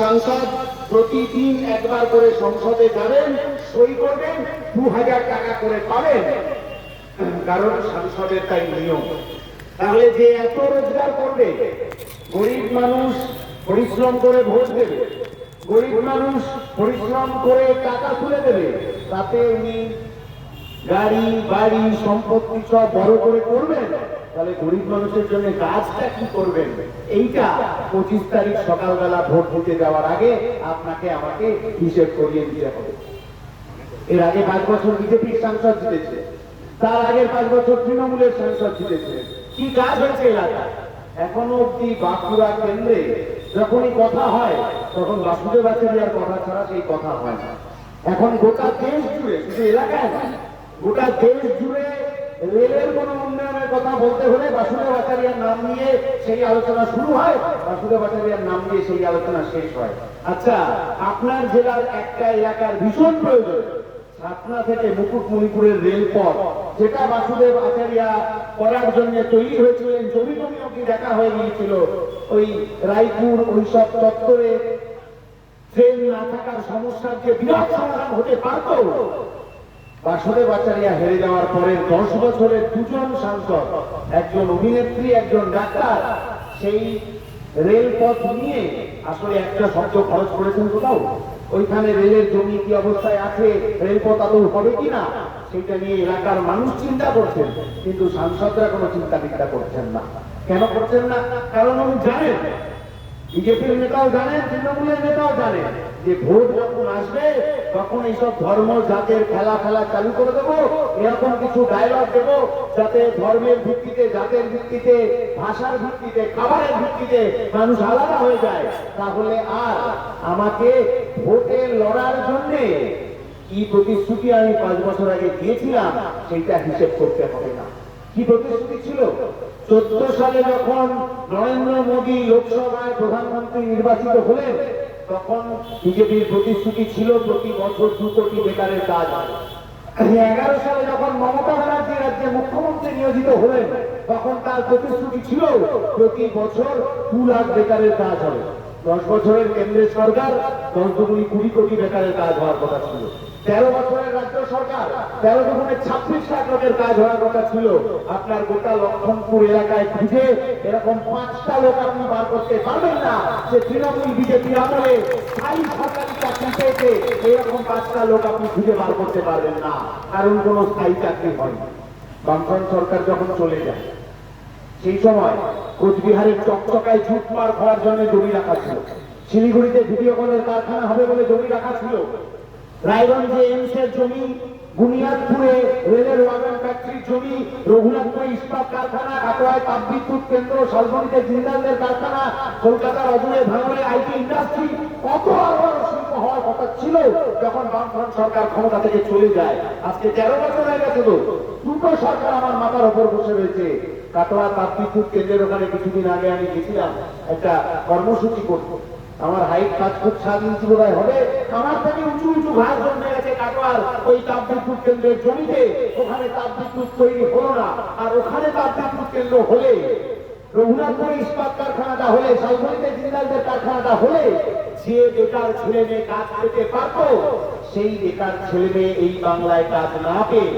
সাংসদ প্রতিদিন একবার করে সংসদে যাবেন, সই করবেন দু হাজার টাকা করে পাবেন। কারণ সাংসদের তাই নিয়ম। তাহলে যে এত রোজগার করবে, গরিব মানুষ পরিশ্রম করে ভোট দেবে, গরিব মানুষ পরিশ্রম করে টাকা তুলে দেবে, তাতে উনি গাড়ি, বাড়ি, সম্পত্তি সব বড় করে করবেন। তাহলে গরিব মানুষের জন্য কাজটা কি করবেন? এইটা পঁচিশ তারিখ সকালবেলা ভোট দিতে যাওয়ার আগে আপনাকে আমাকে হিসেব করিয়ে দিতে হবে। এর আগে পাঁচ বছর বিজেপির সাংসদ জিতেছে। তার আগের পাঁচ বছর তৃণমূলের সাংসদ জিতেছে। কি কাজ হয়েছে এলাকায়? এখনও অব্দি বাঁকুড়া কেন্দ্রে যখনই কথা হয়, তখন বাসুদেব আচার্যার কথা ছাড়া সেই কথা হয় না। এখন গোটা দেশ জুড়ে, শুধু এলাকায় গোটা দেশ জুড়ে রেলের কোন উন্নয়নের কথা বলতে হলে বাসুদেব আচার্যার নাম নিয়ে সেই আলোচনা শুরু হয়, বাসুদেব আচার্যার নাম নিয়ে সেই আলোচনা শেষ হয়। আচ্ছা আপনার জেলার একটা এলাকার ভীষণ প্রয়োজন ছাতনা থেকে মুকুটমণিপুরের রেলপথ, যেটা বাসুদেব আচার্যা করার জন্য তৈরি হয়েছিলেন, জমি জমি অব্দি দেখা হয়ে গিয়েছিল? ওই রায়পুর ওইসব চত্বরে ট্রেন না থাকার সমস্যার যে বিরাট সমাধান হতে পারত বাসুদেব আচার্যা হেরে যাওয়ার পরে দশ বছরের দুজন সাংসদ, একজন অভিনেত্রী, একজন ডাক্তার, সেই রেলপথ নিয়ে আসলে একটা শব্দ খরচ করেছেন কোথাও? ওইখানে রেলের জমি কি অবস্থায় আছে? রেলপথ আদৌ হবে কিনা? সেটা নিয়ে এলাকার মানুষ চিন্তা করছেন, কিন্তু সাংসদরা কোনো চিন্তা চিন্তা করছেন না। কেন করছেন না? কারণ উনি জানেন বিজেপির নেতাও জানেন তৃণমূলের নেতাও জানেন যে ভোট যখন আসবে, তখন এইসব ধর্ম, জাতের খেলা খেলা চালু করে দেবো, এরকম কিছু ডায়লগ দেব, যাতে ধর্মের ভিত্তিতে, জাতের ভিত্তিতে, ভাষার ভিত্তিতে, খাবারের ভিত্তিতে মানুষ আলাদা হয়ে যায়। তাহলে আর আমাকে ভোটে লড়ার জন্যে কি প্রতিশ্রুতি আমি পাঁচ বছর আগে দিয়েছিলাম, সেইটা হিসেব করতে হবে না। কি প্রতিশ্রুতি ছিল? চোদ্দ সালে যখন নরেন্দ্র মোদী লোকসভায় প্রধানমন্ত্রী নির্বাচিত হলেন, তখন বিজেপির প্রতিশ্রুতি ছিল প্রতি বছর দু কোটি বেকারের কাজ এগারো সালে যখন মমতা ব্যানার্জি রাজ্যে মুখ্যমন্ত্রী নিয়োজিত হলেন, তখন তার প্রতিশ্রুতি ছিল প্রতি বছর দু লাখ বেকারের কাজ হবে দশ বছরের কেন্দ্রের সরকার দশ দুগুনি কুড়ি কোটি বেকারের কাজ হওয়ার কথা ছিল। তেরো বছরের আপনার গোটা লক্ষণপুর এলাকায় খুঁজে এরকম পাঁচটা লোক আপনি বার করতে পারবেন না। যে তৃণমূল বিজেপি আমলে সরকারি চাকরি পেয়েছে। এরকম পাঁচটা লোক আপনি খুঁজে বার করতে পারবেন না। কারণ কোনো স্থায়ী চাকরি হয়নি। বামফ্রন্ট সরকার যখন চলে যায়, সেই সময় কোচবিহারের চকচকায় ঝুট মার খাওয়ার জন্য জমি রাখা ছিল। শিলিগুড়িতে ভিডিও কলের কারখানা হবে বলে জমি রাখা ছিল। রায়গঞ্জে এমস এর জমি বুনিয়াদপুরে রেলের ওয়াগন ফ্যাক্টরির জমি, রঘুনাথপুরে ইস্পাত কারখানা, কাটোয়ায় তাপবিদ্যুৎ কেন্দ্র শালবনীতে জিন্দালদের কারখানা, কলকাতার অদূরে ভাঙড়ে আইটি ইন্ডাস্ট্রি, কত আরও শিল্প হওয়ার কথা ছিল যখন বামফ্রন্ট সরকার ক্ষমতা থেকে চলে যায়। আজকে তেরো বছর হয়ে গেছে তো। দুটো সরকার আমার মাথার ওপর বসে রয়েছে। কাটোয়া তাপবিদ্যুৎ কেন্দ্রের ওখানে কিছুদিন আগে আমি গেছিলাম একটা কর্মসূচি করতে। আমার হাইট পাঁচ ফুট সাত ইঞ্চি বোধ হবে। আমার থেকে উঁচু উঁচু ঘাস জন্মে গেছে কাটোয়ার। ওই তাপবিদ্যুৎ কেন্দ্রের জমিতে। ওখানে তাপবিদ্যুৎ তৈরি হলো না। আর ওখানে তাপবিদ্যুৎ কেন্দ্র হলে, রঘুনাথপুরে ইস্পাত কারখানাটা হলে, শালবনীতে জিন্দালদের কারখানাটা হলে, যে বেকার ছেলে মেয়ে কাজ পেতে পারতো, সেই বেকার ছেলে মেয়ে এই বাংলায় কাজ না পেয়ে,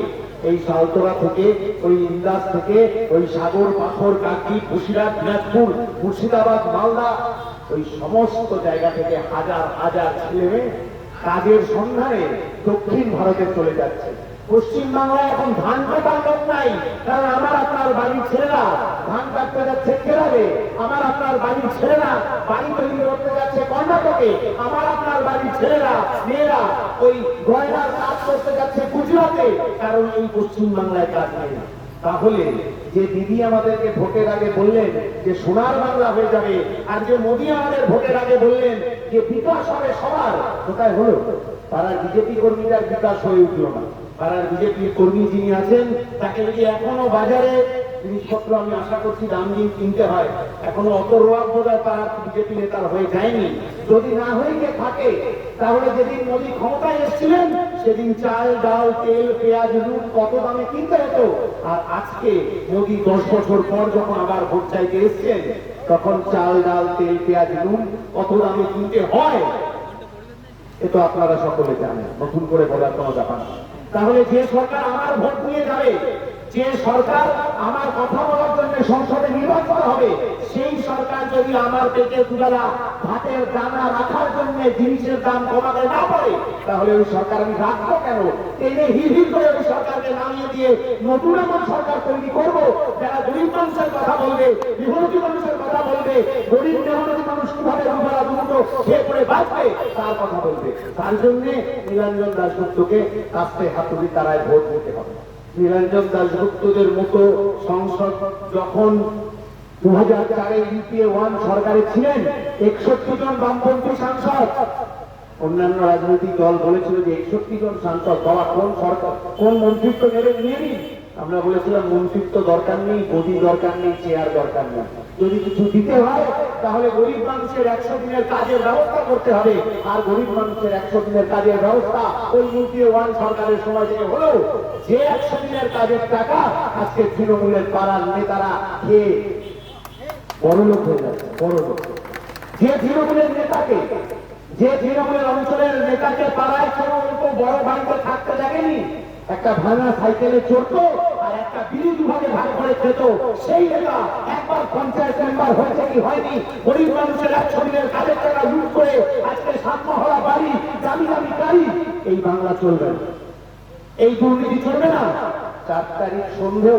এই সালতোরা থেকে, ওই ইন্দাস থেকে, ওই সাগর পাথর কাকি বসিরহাট দিনাজপুর, মুর্শিদাবাদ, মালদা ওই সমস্ত জায়গা থেকে হাজার হাজার ছেলে মেয়ে কাজের সন্ধানে দক্ষিণ ভারতে চলে যাচ্ছে। পশ্চিম বাংলায় এখন ধান কাটার লোক নাই, কারণ আমার আপনার বাড়ির ছেলেরা ধান কাটতে যাচ্ছে কেরালে আমার আপনার বাড়ির ছেলেরা বাড়ি তৈরি করতে যাচ্ছে কর্ণাটকে। আমার আপনার বাড়ির ছেলেরা, মেয়েরা ওই গয়নার কাজ করতে যাচ্ছে গুজরাটে, কারণ এই পশ্চিম বাংলায় কাজ নেই। তাহলে যে দিদি আমাদেরকে ভোটের আগে বললেন যে সোনার বাংলা হয়ে যাবে, আর যে মোদী আমাদের ভোটের আগে বললেন যে বিকাশ হবে সবার, কোথায় হলো? তারা বিজেপি কর্মীদের বিকাশ হয়ে উঠল না। তারা বিজেপি কর্মী যিনি আছেন, তাকে যদি এখনও বাজারে জিনিসপত্র আমি আশা করছি দাম দিয়ে কিনতে হয়। এখনও অত রোয়াব বোধহয় পাড়ার বিজেপি নেতার হয়ে যায়নি। যদি না হয়ে গিয়ে থাকে, তাহলে যেদিন মোদী ক্ষমতায় এসেছিলেন, সেদিন চাল, ডাল, তেল, পেঁয়াজ নুন কত দামে কিনতে হতো? আর আজকে মোদী দশ বছর পর যখন আবার ভোট চাইতে এসছেন, তখন চাল, ডাল, তেল, পেঁয়াজ নুন কত দামে কিনতে হয়? এ তো আপনারা সকলে জানেন, নতুন করে বলার কোনো ব্যাপার তাহলে যে সরকার আমার ভোট নিয়ে যাবে যে সরকার আমার কথা বলার জন্য সংসদে নির্বাচন হবে, সেই সরকার যদি আমার পেটে দুবেলা ভাতের দানা রাখার জন্য জিনিসের দাম কমাতে না পারে, তাহলে ওই সরকার আমি রাখব কেন? টেনে হিল করে ওই সরকারকে নামিয়ে দিয়ে নতুন এমন সরকার তৈরি করব। যারা গরিব মানুষের কথা বলবে বিভূতি মানুষের কথা বলবে, গরিব মেহনতি মানুষ কীভাবে দুবেলা দুটো খেয়ে পড়ে বাঁচবে, তার কথা বলবে। তার জন্য নীলাঞ্জন দাসগুপ্তকে কাস্তে হাতুড়ি তারায় ভোট দিতে হবে। নীলাঞ্জন দাসগুপ্তদের মতো সংসদ যখন দু হাজার চারে ইউপিএ ওয়ান সরকারে ছিলেন, একষট্টি জন বামপন্থী সাংসদ। অন্যান্য রাজনৈতিক দল বলেছিল যে একষট্টি জন সাংসদ বাবা কোন সরকার, কোন মন্ত্রিত্ব নেবেন নিয়ে আমরা বলেছিলাম মন্ত্রিত্ব দরকার নেই গদি দরকার নেই, চেয়ার দরকার নেই। যদি কিছু দিতে হয়, তাহলে গরিব মানুষের একশো দিনের কাজের ব্যবস্থা করতে হবে। আর গরিব মানুষের একশো দিনের কাজের ব্যবস্থা ওই ইউপিএ ওয়ান সরকারের সময় থেকে হলো যে একশো দিনের কাজের টাকা আজকে তৃণমূলের পাড়ার নেতারা খেয়ে বড় লোক হয়ে যাচ্ছে, বড় লোক। যে তৃণমূলের নেতাকে, যে তৃণমূলের অঞ্চলের নেতাকে পাড়ায় কোনো বড় বাড়িতে থাকতে দেখেনি, একটা ভাঙা সাইকেলে চড়তো আর একটা ভাগ খেত সেই একবার পঞ্চায়েত মেম্বার হয়েছে কি হয়নি? গরিব মানুষের একশো দিনের কাজের টাকা লুট করে আজকে বাড়ি, দামি দামি গাড়ি। এই বাংলা চলবে না। এই দুর্নীতি চলবে না। চার তারিখ সন্ধেও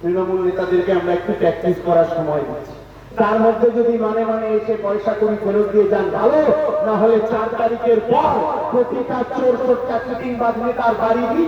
তৃণমূল নেতাদেরকে আমরা একটু প্র্যাকটিস করার সময় দিচ্ছি। তার মধ্যে যদি মানে মানে এসে পয়সা করি ফেরত দিয়ে যান, ভালো? না হলে চার তারিখের পর প্রতিটা চোর চোরটা চিটিং বাজ নেতার বাড়ি